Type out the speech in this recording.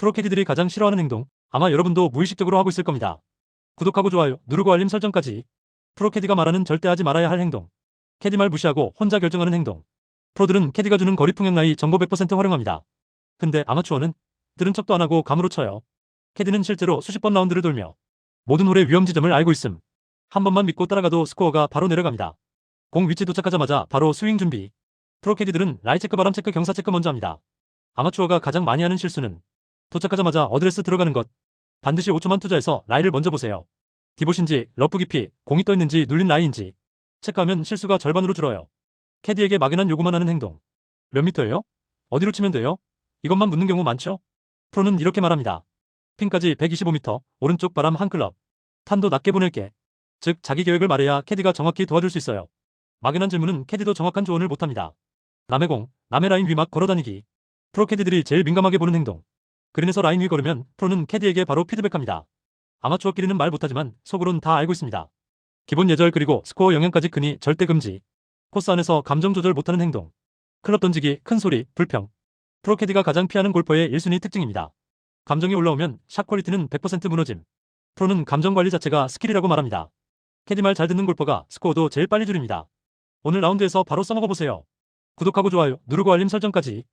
프로 캐디들이 가장 싫어하는 행동, 아마 여러분도 무의식적으로 하고 있을 겁니다. 구독하고 좋아요, 누르고 알림 설정까지. 프로 캐디가 말하는 절대 하지 말아야 할 행동. 캐디 말 무시하고 혼자 결정하는 행동. 프로들은 캐디가 주는 거리 풍향 라이 정보 100% 활용합니다. 근데 아마추어는 들은 척도 안 하고 감으로 쳐요. 캐디는 실제로 수십 번 라운드를 돌며 모든 홀의 위험 지점을 알고 있음. 한 번만 믿고 따라가도 스코어가 바로 내려갑니다. 공 위치 도착하자마자 바로 스윙 준비. 프로 캐디들은 라이 체크 바람 체크 경사 체크 먼저 합니다. 아마추어가 가장 많이 하는 실수는 도착하자마자 어드레스 들어가는 것. 반드시 5초만 투자해서 라이를 먼저 보세요. 디봇인지 러프 깊이 공이 떠 있는지 눌린 라이인지 체크하면 실수가 절반으로 줄어요. 캐디에게 막연한 요구만 하는 행동. 몇 미터예요? 어디로 치면 돼요? 이것만 묻는 경우 많죠? 프로는 이렇게 말합니다. 핀까지 125m, 오른쪽 바람 한 클럽. 탄도 낮게 보낼게. 즉, 자기 계획을 말해야 캐디가 정확히 도와줄 수 있어요. 막연한 질문은 캐디도 정확한 조언을 못합니다. 남의 공, 남의 라인 위막 걸어다니기. 프로 캐디들이 제일 민감하게 보는 행동. 그린에서 라인 위 걸으면 프로는 캐디에게 바로 피드백합니다. 아마추어끼리는 말 못하지만 속으론 다 알고 있습니다. 기본 예절 그리고 스코어 영향까지 크니 절대 금지. 코스 안에서 감정 조절 못하는 행동. 클럽 던지기, 큰 소리, 불평. 프로 캐디가 가장 피하는 골퍼의 1순위 특징입니다. 감정이 올라오면 샷 퀄리티는 100% 무너짐. 프로는 감정 관리 자체가 스킬이라고 말합니다. 캐디 말 잘 듣는 골퍼가 스코어도 제일 빨리 줄입니다. 오늘 라운드에서 바로 써먹어 보세요. 구독하고 좋아요, 누르고 알림 설정까지.